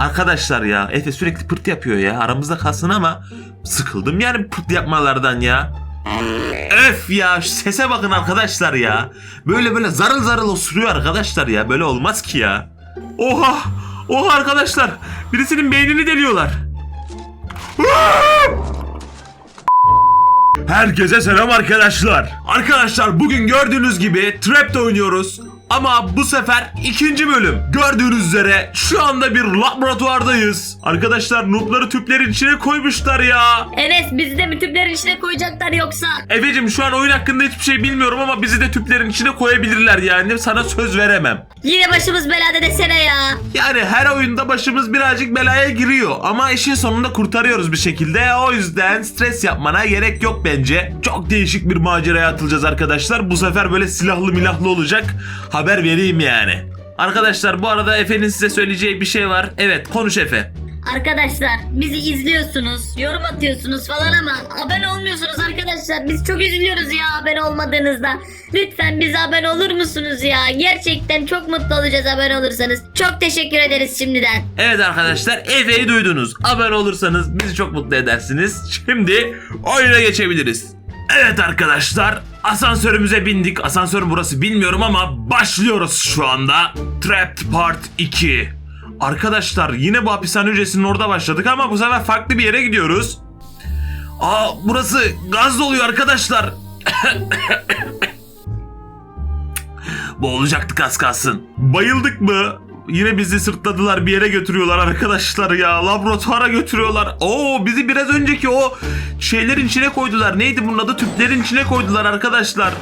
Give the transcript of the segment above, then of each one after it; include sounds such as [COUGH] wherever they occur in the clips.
Arkadaşlar ya Efe sürekli pırt yapıyor ya. Aramızda kalsın ama sıkıldım yani pırt yapmalardan ya. Öf ya şu sese bakın arkadaşlar ya. Böyle böyle zarıl zarıl osuruyor arkadaşlar ya. Böyle olmaz ki ya. Oha! Oha arkadaşlar. Birisinin beynini deliyorlar. Herkese selam arkadaşlar. Arkadaşlar bugün gördüğünüz gibi Trap'te oynuyoruz. Ama bu sefer ikinci bölüm. Gördüğünüz üzere şu anda bir laboratuvardayız. Arkadaşlar noobları tüplerin içine koymuşlar ya. Enes bizi de mi tüplerin içine koyacaklar yoksa? Efe'cim şu an oyun hakkında hiçbir şey bilmiyorum ama bizi de tüplerin içine koyabilirler yani. Sana söz veremem. Yine başımız belada desene ya. Yani her oyunda başımız birazcık belaya giriyor ama işin sonunda kurtarıyoruz bir şekilde. O yüzden stres yapmana gerek yok bence. Çok değişik bir maceraya atılacağız arkadaşlar. Bu sefer böyle silahlı milahlı olacak. Haber vereyim yani. Arkadaşlar bu arada Efe'nin size söyleyeceği bir şey var. Evet konuş Efe. Arkadaşlar bizi izliyorsunuz, yorum atıyorsunuz falan ama abone olmuyorsunuz arkadaşlar. Biz çok üzülüyoruz ya abone olmadığınızda. Lütfen bize abone olur musunuz ya? Gerçekten çok mutlu olacağız abone olursanız. Çok teşekkür ederiz şimdiden. Evet arkadaşlar Efe'yi duydunuz. Abone olursanız bizi çok mutlu edersiniz. Şimdi oyuna geçebiliriz. Evet arkadaşlar asansörümüze bindik. Asansörün burası bilmiyorum ama başlıyoruz şu anda. Trapped Part 2. Arkadaşlar yine bu hapishane hücresinin orada başladık ama bu sefer farklı bir yere gidiyoruz. Aa burası gaz doluyor arkadaşlar. [COUGHS] Boğulacaktık az kalsın. Bayıldık mı? Yine bizi sırtladılar bir yere götürüyorlar arkadaşlar ya. Laboratuvara götürüyorlar. Oo bizi biraz önceki o şeylerin içine koydular. Neydi bunun adı? Tüplerin içine koydular arkadaşlar.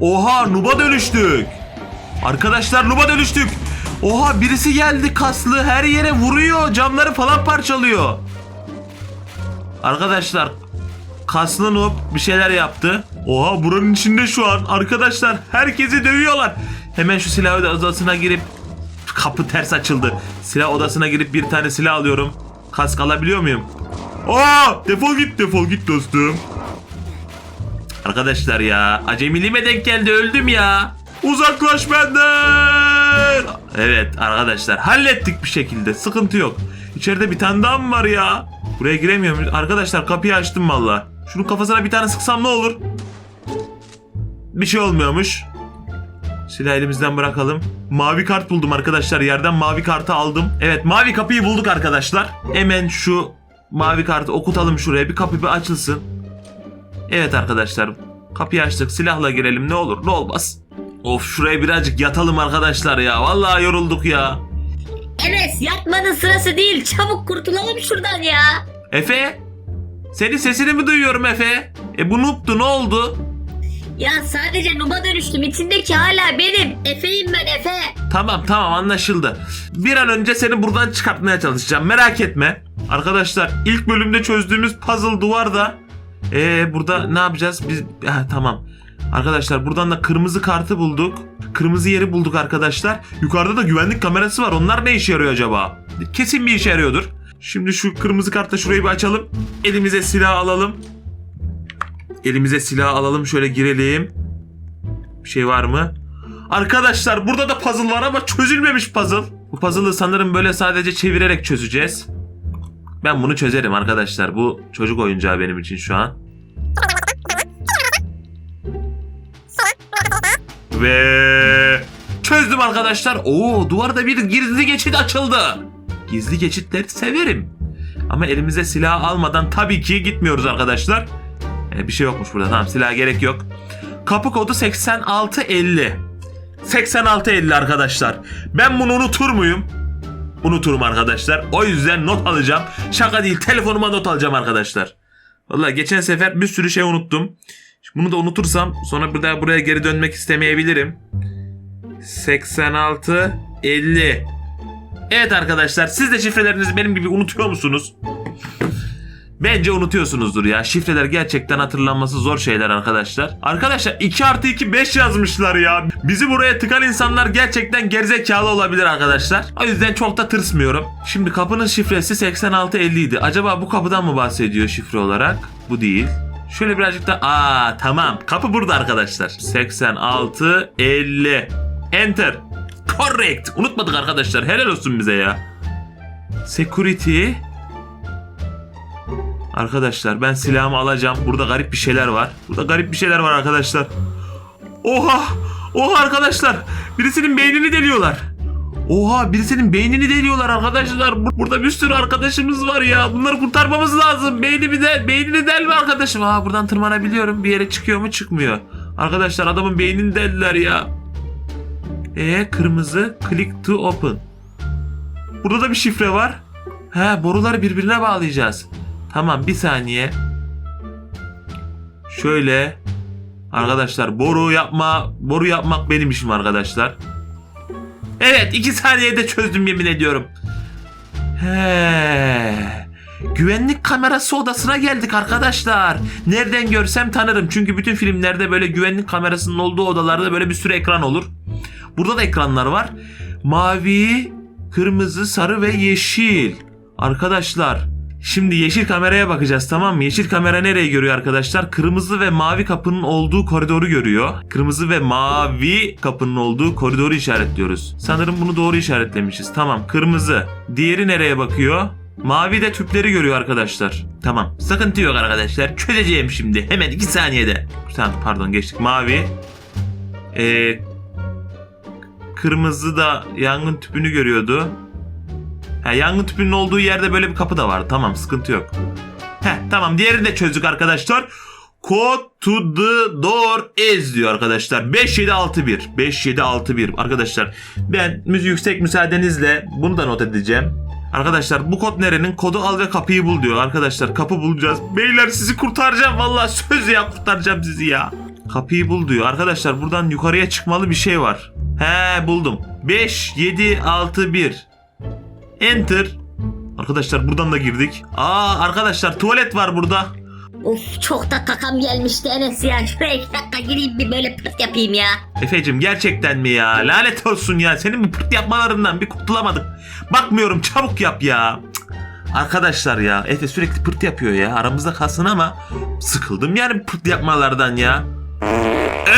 Oha Nuba dönüştük. Arkadaşlar Nuba dönüştük. Oha birisi geldi kaslı her yere vuruyor. Camları falan parçalıyor. Arkadaşlar kaslı noob bir şeyler yaptı. Oha buranın içinde şu an arkadaşlar herkesi dövüyorlar. Hemen şu silah odasına girip kapı ters açıldı. Silah odasına girip bir tane silah alıyorum. Kask alabiliyor muyum? Aa defol git defol git dostum. Arkadaşlar ya acemiliğime denk geldi öldüm ya. Uzaklaş benden. Evet arkadaşlar hallettik bir şekilde sıkıntı yok. İçeride bir tane daha mı var ya? Buraya giremiyor muyuz? Arkadaşlar kapıyı açtım valla. Şunun kafasına bir tane sıksam ne olur? Bir şey olmuyormuş. Silah elimizden bırakalım. Mavi kart buldum arkadaşlar. Yerden mavi kartı aldım. Evet mavi kapıyı bulduk arkadaşlar. Hemen şu mavi kartı okutalım şuraya. Bir kapı bir açılsın. Evet arkadaşlar. Kapıyı açtık. Silahla girelim ne olur ne olmaz. Of şuraya birazcık yatalım arkadaşlar ya. Vallahi yorulduk ya. Enes yatmanın sırası değil. Çabuk kurtulalım şuradan ya. Efe? Senin sesini mi duyuyorum Efe? E bu noob'tu ne oldu? Ya sadece nuba dönüştüm. İçindeki hala benim. Efe'yim ben Efe. Tamam tamam anlaşıldı. Bir an önce seni buradan çıkartmaya çalışacağım. Merak etme. Arkadaşlar ilk bölümde çözdüğümüz puzzle duvarda. Ee burada ne yapacağız? Biz ha, tamam. Arkadaşlar buradan da kırmızı kartı bulduk. Kırmızı yeri bulduk arkadaşlar. Yukarıda da güvenlik kamerası var. Onlar ne işe yarıyor acaba? Kesin bir işe yarıyordur. Şimdi şu kırmızı kartla şurayı bir açalım. Elimize silah alalım. Elimize silah alalım şöyle girelim. Bir şey var mı? Arkadaşlar burada da puzzle var ama çözülmemiş puzzle. Bu puzzle'ı sanırım böyle sadece çevirerek çözeceğiz. Ben bunu çözerim arkadaşlar. Bu çocuk oyuncağı benim için şu an. Ve çözdüm arkadaşlar. Oo duvarda bir gizli geçit açıldı. Gizli geçitleri severim. Ama elimize silah almadan tabii ki gitmiyoruz arkadaşlar. Ee, bir şey yokmuş burada. Tamam silah gerek yok. Kapı kodu 8650. 8650 arkadaşlar. Ben bunu unutur muyum? Unuturum arkadaşlar. O yüzden not alacağım. Şaka değil telefonuma not alacağım arkadaşlar. Vallahi geçen sefer bir sürü şey unuttum. Bunu da unutursam sonra bir daha buraya geri dönmek istemeyebilirim. 86 50. Evet arkadaşlar siz de şifrelerinizi benim gibi unutuyor musunuz? Bence unutuyorsunuzdur ya. Şifreler gerçekten hatırlanması zor şeyler arkadaşlar. Arkadaşlar 2 artı 2 5 yazmışlar ya. Bizi buraya tıkan insanlar gerçekten gerizekalı olabilir arkadaşlar. O yüzden çok da tırsmıyorum. Şimdi kapının şifresi 8650 idi. Acaba bu kapıdan mı bahsediyor şifre olarak? Bu değil. Şöyle birazcık da aa tamam. Kapı burada arkadaşlar. 86 50. Enter. Correct. Unutmadık arkadaşlar. Helal olsun bize ya. Security. Arkadaşlar ben silahımı alacağım. Burada garip bir şeyler var. Burada garip bir şeyler var arkadaşlar. Oha! Oha arkadaşlar! Birisinin beynini deliyorlar. Oha birisinin beynini deliyorlar arkadaşlar. Bur- Burada bir sürü arkadaşımız var ya. Bunları kurtarmamız lazım. Beynimi de beynini delme arkadaşım. Aa buradan tırmanabiliyorum. Bir yere çıkıyor mu çıkmıyor. Arkadaşlar adamın beynini deldiler ya. E kırmızı click to open. Burada da bir şifre var. He boruları birbirine bağlayacağız. Tamam bir saniye. Şöyle. Arkadaşlar boru yapma. Boru yapmak benim işim arkadaşlar. Evet iki saniyede çözdüm yemin ediyorum. He. Güvenlik kamerası odasına geldik arkadaşlar. Nereden görsem tanırım. Çünkü bütün filmlerde böyle güvenlik kamerasının olduğu odalarda böyle bir sürü ekran olur. Burada da ekranlar var. Mavi, kırmızı, sarı ve yeşil. Arkadaşlar şimdi yeşil kameraya bakacağız tamam mı? Yeşil kamera nereyi görüyor arkadaşlar? Kırmızı ve mavi kapının olduğu koridoru görüyor. Kırmızı ve mavi kapının olduğu koridoru işaretliyoruz. Sanırım bunu doğru işaretlemişiz. Tamam kırmızı. Diğeri nereye bakıyor? Mavi de tüpleri görüyor arkadaşlar. Tamam. Sıkıntı yok arkadaşlar. Çözeceğim şimdi. Hemen 2 saniyede. Tamam pardon geçtik. Mavi. Ee, kırmızı da yangın tüpünü görüyordu. Ha, yangın tüpünün olduğu yerde böyle bir kapı da var. Tamam sıkıntı yok. Heh, tamam diğerini de çözdük arkadaşlar. Code to the door is diyor arkadaşlar. 5761. 5761 arkadaşlar. Ben müzik yüksek müsaadenizle bunu da not edeceğim. Arkadaşlar bu kod nerenin? Kodu al ve kapıyı bul diyor. Arkadaşlar kapı bulacağız. Beyler sizi kurtaracağım. Vallahi söz ya kurtaracağım sizi ya. Kapıyı bul diyor. Arkadaşlar buradan yukarıya çıkmalı bir şey var. He buldum. 5, 7, 6, 1. Enter. Arkadaşlar buradan da girdik. Aa arkadaşlar tuvalet var burada. Of çok da kakam gelmişti Enes ya. Şuraya iki dakika gireyim bir böyle pırt yapayım ya. Efecim gerçekten mi ya? Lanet olsun ya. Senin bu pırt yapmalarından bir kurtulamadık. Bakmıyorum çabuk yap ya. Cık. Arkadaşlar ya Efe sürekli pırt yapıyor ya. Aramızda kalsın ama sıkıldım yani pırt yapmalardan ya.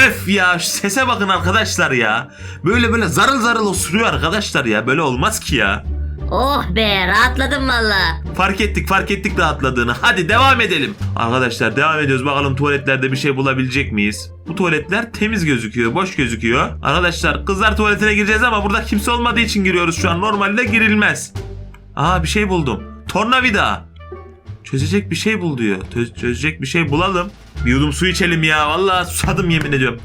Öf ya şu sese bakın arkadaşlar ya. Böyle böyle zarıl zarıl osuruyor arkadaşlar ya. Böyle olmaz ki ya. Oh be rahatladım valla. Fark ettik fark ettik rahatladığını. Hadi devam edelim. Arkadaşlar devam ediyoruz. Bakalım tuvaletlerde bir şey bulabilecek miyiz? Bu tuvaletler temiz gözüküyor. Boş gözüküyor. Arkadaşlar kızlar tuvaletine gireceğiz ama burada kimse olmadığı için giriyoruz şu an. Normalde girilmez. Aa bir şey buldum. Tornavida. Çözecek bir şey bul diyor. Çö- çözecek bir şey bulalım. Bir yudum su içelim ya. Vallahi susadım yemin ediyorum.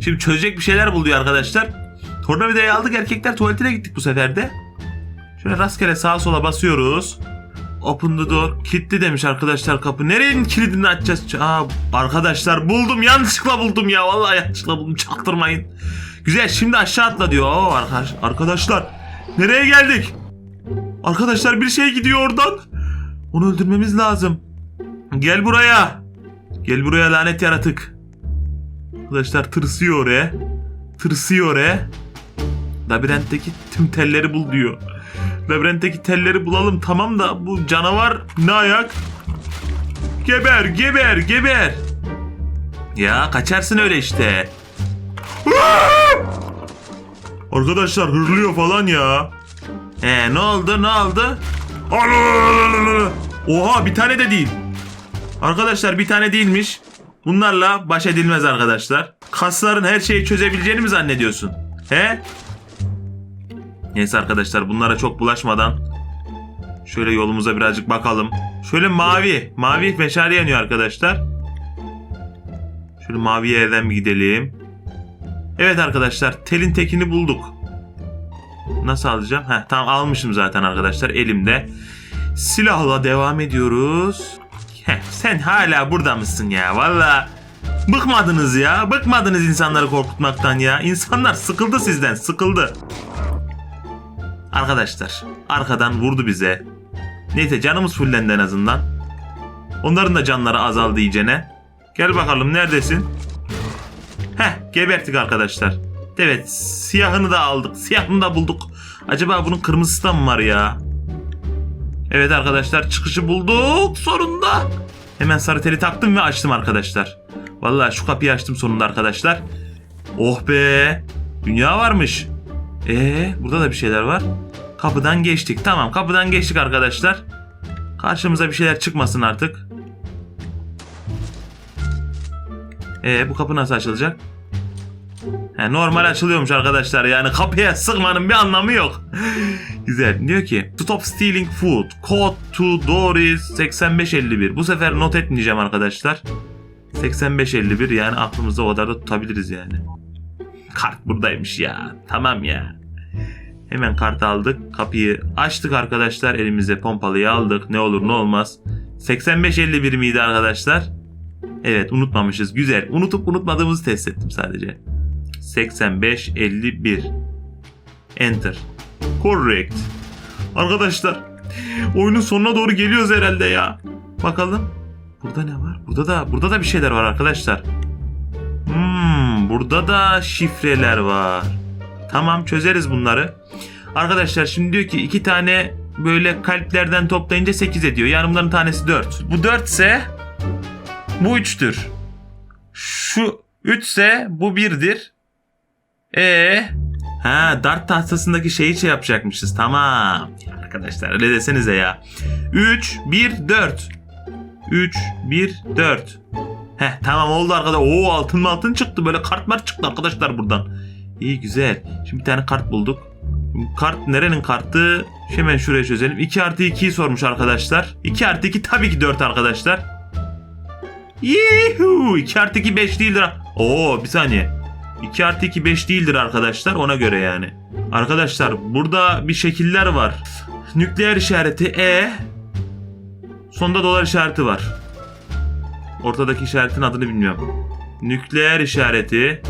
Şimdi çözecek bir şeyler bul diyor arkadaşlar. Tornavidayı aldık erkekler tuvaletine gittik bu sefer de. Şöyle rastgele sağa sola basıyoruz. Open the door. Kilitli demiş arkadaşlar kapı. Nerenin kilidini açacağız? Aa, arkadaşlar buldum. Yanlışlıkla buldum ya. Vallahi yanlışlıkla buldum. Çaktırmayın. Güzel şimdi aşağı atla diyor. Oo, arkadaş, arkadaşlar. Nereye geldik? Arkadaşlar bir şey gidiyor oradan. Onu öldürmemiz lazım. Gel buraya. Gel buraya lanet yaratık. Arkadaşlar tırsıyor oraya. Tırsıyor oraya. Labirentteki tüm telleri bul diyor. Labirentteki telleri bulalım tamam da bu canavar ne ayak? Geber geber geber. Ya kaçarsın öyle işte. [LAUGHS] Arkadaşlar hırlıyor falan ya. He ne oldu ne oldu? [LAUGHS] Oha bir tane de değil. Arkadaşlar bir tane değilmiş. Bunlarla baş edilmez arkadaşlar. Kasların her şeyi çözebileceğini mi zannediyorsun? He? Neyse arkadaşlar bunlara çok bulaşmadan şöyle yolumuza birazcık bakalım. Şöyle mavi. Mavi meşale yanıyor arkadaşlar. Şöyle mavi yerden bir gidelim. Evet arkadaşlar telin tekini bulduk. Nasıl alacağım? Heh, tamam almışım zaten arkadaşlar elimde. Silahla devam ediyoruz. Heh, sen hala burada mısın ya? Valla bıkmadınız ya. Bıkmadınız insanları korkutmaktan ya. İnsanlar sıkıldı sizden sıkıldı. Arkadaşlar arkadan vurdu bize. Neyse canımız fullendi en azından. Onların da canları azaldı iyicene. Gel bakalım neredesin? Heh geberttik arkadaşlar. Evet siyahını da aldık. Siyahını da bulduk. Acaba bunun kırmızısı da mı var ya? Evet arkadaşlar çıkışı bulduk sonunda. Hemen sarı teli taktım ve açtım arkadaşlar. Vallahi şu kapıyı açtım sonunda arkadaşlar. Oh be. Dünya varmış. Ee, burada da bir şeyler var. Kapıdan geçtik. Tamam kapıdan geçtik arkadaşlar. Karşımıza bir şeyler çıkmasın artık. Ee bu kapı nasıl açılacak? He, normal açılıyormuş arkadaşlar. Yani kapıya sıkmanın bir anlamı yok. [LAUGHS] Güzel. Diyor ki Stop stealing food. Code to door is 8551. Bu sefer not etmeyeceğim arkadaşlar. 8551 yani aklımızda o kadar da tutabiliriz yani. Kart buradaymış ya. Tamam ya. Hemen kart aldık. Kapıyı açtık arkadaşlar. Elimize pompalıyı aldık. Ne olur ne olmaz. 8551 miydi arkadaşlar? Evet unutmamışız. Güzel. Unutup unutmadığımızı test ettim sadece. 8551 Enter. Correct. Arkadaşlar oyunun sonuna doğru geliyoruz herhalde ya. Bakalım. Burada ne var? Burada da burada da bir şeyler var arkadaşlar. Hmm, burada da şifreler var. Tamam çözeriz bunları. Arkadaşlar şimdi diyor ki iki tane böyle kalplerden toplayınca 8 ediyor. Yani bunların tanesi 4. Bu 4 ise bu 3'tür. Şu 3 ise bu 1'dir. E Ha dart tahtasındaki şeyi şey yapacakmışız. Tamam. Arkadaşlar öyle desenize ya. 3 1 4. 3 1 4. Heh tamam oldu arkadaşlar. Oo altın mı altın çıktı. Böyle kart mart çıktı arkadaşlar buradan. İyi güzel. Şimdi bir tane kart bulduk. Kart nerenin kartı? Hemen şuraya çözelim. 2 artı 2'yi sormuş arkadaşlar. 2 artı 2 tabii ki 4 arkadaşlar. Yuhu! 2 artı 2 5 değildir. Oo bir saniye. 2 artı 2 5 değildir arkadaşlar ona göre yani. Arkadaşlar burada bir şekiller var. Nükleer işareti E. Sonda dolar işareti var. Ortadaki işaretin adını bilmiyorum. Nükleer işareti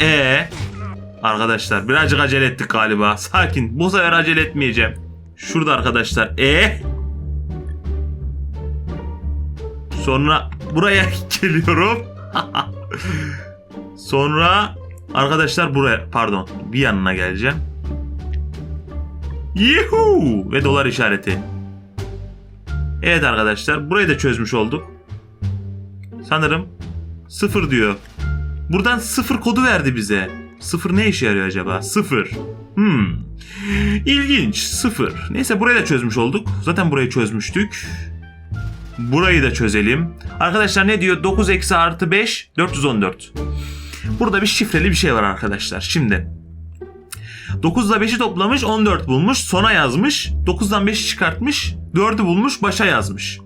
E. Arkadaşlar birazcık acele ettik galiba. Sakin. Bu sefer acele etmeyeceğim. Şurada arkadaşlar E. Sonra buraya [LAUGHS] geliyorum. [LAUGHS] Sonra arkadaşlar buraya pardon bir yanına geleceğim. Yuhu ve dolar işareti. Evet arkadaşlar burayı da çözmüş olduk. Sanırım sıfır diyor. Buradan sıfır kodu verdi bize. Sıfır ne işe yarıyor acaba? Sıfır. Hmm. İlginç. Sıfır. Neyse burayı da çözmüş olduk. Zaten burayı çözmüştük. Burayı da çözelim. Arkadaşlar ne diyor? 9 eksi artı 5 414. Burada bir şifreli bir şey var arkadaşlar. Şimdi 9 ile 5'i toplamış 14 bulmuş. Sona yazmış. 9'dan 5'i çıkartmış. 4'ü bulmuş başa yazmış.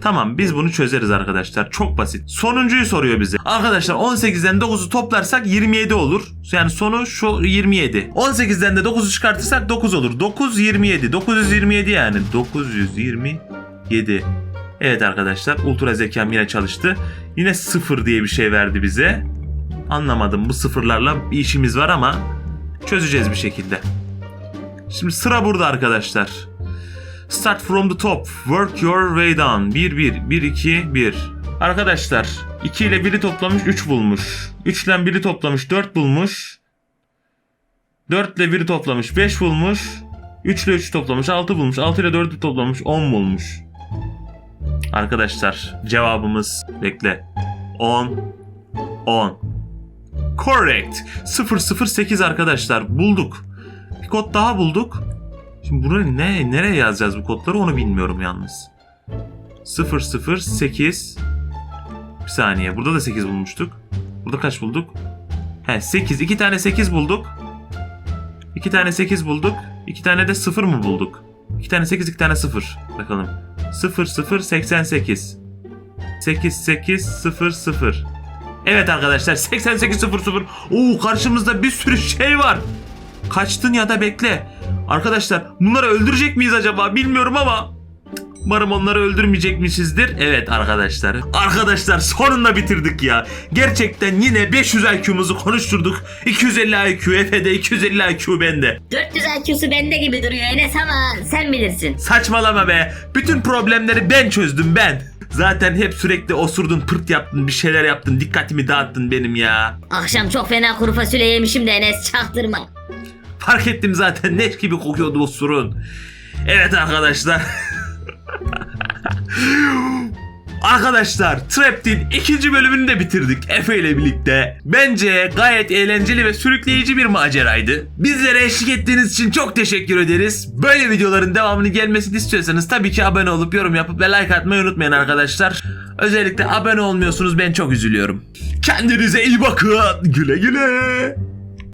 Tamam biz bunu çözeriz arkadaşlar. Çok basit. Sonuncuyu soruyor bize. Arkadaşlar 18'den 9'u toplarsak 27 olur. Yani sonu şu 27. 18'den de 9'u çıkartırsak 9 olur. 9 27. 927 yani. 927. Evet arkadaşlar ultra zekam yine çalıştı. Yine 0 diye bir şey verdi bize. Anlamadım bu sıfırlarla bir işimiz var ama çözeceğiz bir şekilde. Şimdi sıra burada arkadaşlar. Start from the top. Work your way down. 1 1 1 2 1. Arkadaşlar 2 ile 1'i toplamış 3 bulmuş. 3 ile 1'i toplamış 4 bulmuş. 4 ile 1'i toplamış 5 bulmuş. 3 ile 3'ü toplamış 6 bulmuş. 6 ile 4'ü toplamış 10 bulmuş. Arkadaşlar cevabımız bekle. 10 10 Correct. 008 arkadaşlar bulduk. Bir kod daha bulduk. Şimdi buraya ne nereye yazacağız bu kodları onu bilmiyorum yalnız. 008 Bir saniye. Burada da 8 bulmuştuk. Burada kaç bulduk? He 8. 2 tane 8 bulduk. 2 tane 8 bulduk. 2 tane de 0 mı bulduk? 2 tane 8 2 tane 0. Bakalım. 0 0 88. 8 8 0 0. Evet arkadaşlar 8800. Oo karşımızda bir sürü şey var. Kaçtın ya da bekle. Arkadaşlar bunları öldürecek miyiz acaba bilmiyorum ama Umarım onları öldürmeyecekmişizdir. Evet arkadaşlar. Arkadaşlar sonunda bitirdik ya. Gerçekten yine 500 IQ'muzu konuşturduk. 250 IQ Efe'de 250 IQ bende. 400 IQ'su bende gibi duruyor Enes ama sen bilirsin. Saçmalama be. Bütün problemleri ben çözdüm ben. Zaten hep sürekli osurdun pırt yaptın bir şeyler yaptın dikkatimi dağıttın benim ya. Akşam çok fena kuru fasulye yemişim de Enes çaktırma. Fark ettim zaten leş gibi kokuyordu osurun. Evet arkadaşlar. Arkadaşlar Trapped'in ikinci bölümünü de bitirdik Efe ile birlikte. Bence gayet eğlenceli ve sürükleyici bir maceraydı. Bizlere eşlik ettiğiniz için çok teşekkür ederiz. Böyle videoların devamını gelmesini istiyorsanız tabii ki abone olup yorum yapıp ve like atmayı unutmayın arkadaşlar. Özellikle abone olmuyorsunuz ben çok üzülüyorum. Kendinize iyi bakın. Güle güle.